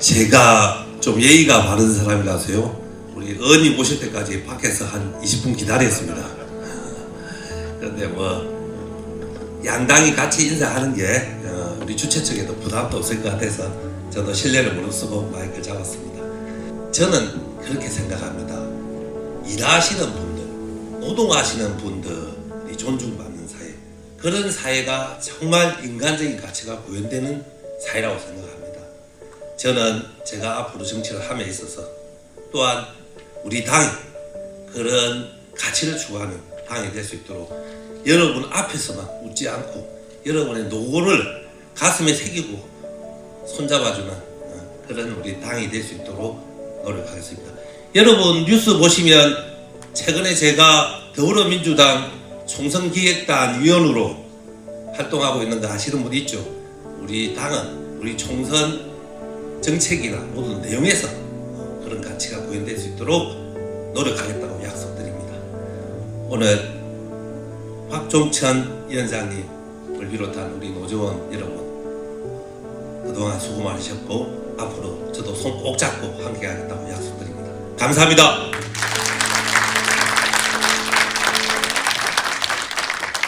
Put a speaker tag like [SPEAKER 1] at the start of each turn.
[SPEAKER 1] 제가 좀 예의가 바른 사람이라서요. 우리 의원님 오실 때까지 밖에서 한 20분 기다렸습니다. 그런데 뭐 양당이 같이 인사하는 게 어, 우리 주최 측에도 부담도 없을 것 같아서 저도 신뢰를 무릅쓰고 마이크를 잡았습니다. 저는 그렇게 생각합니다. 일하시는 분들, 노동하시는 분들이 존중받는 사회, 그런 사회가 정말 인간적인 가치가 구현되는 사회라고 생각합니다. 저는 제가 앞으로 정치를 함에 있어서 또한 우리 당이 그런 가치를 추구하는 당이 될 수 있도록 여러분 앞에서만 웃지 않고 여러분의 노고를 가슴에 새기고 손잡아주는 어, 그런 우리 당이 될 수 있도록 노력하겠습니다. 여러분 뉴스 보시면 최근에 제가 더불어민주당 총선기획단 위원으로 활동하고 있는 거 아시는 분 있죠? 우리 당은 우리 총선 정책이나 모든 내용에서 그런 가치가 구현될 수 있도록 노력하겠다고 약속드립니다. 오늘 박종천 위원장님을 비롯한 우리 노조원 여러분 그동안 수고 많으셨고 앞으로 저도 손 꼭 잡고 함께하겠다고 약속드립니다. 감사합니다.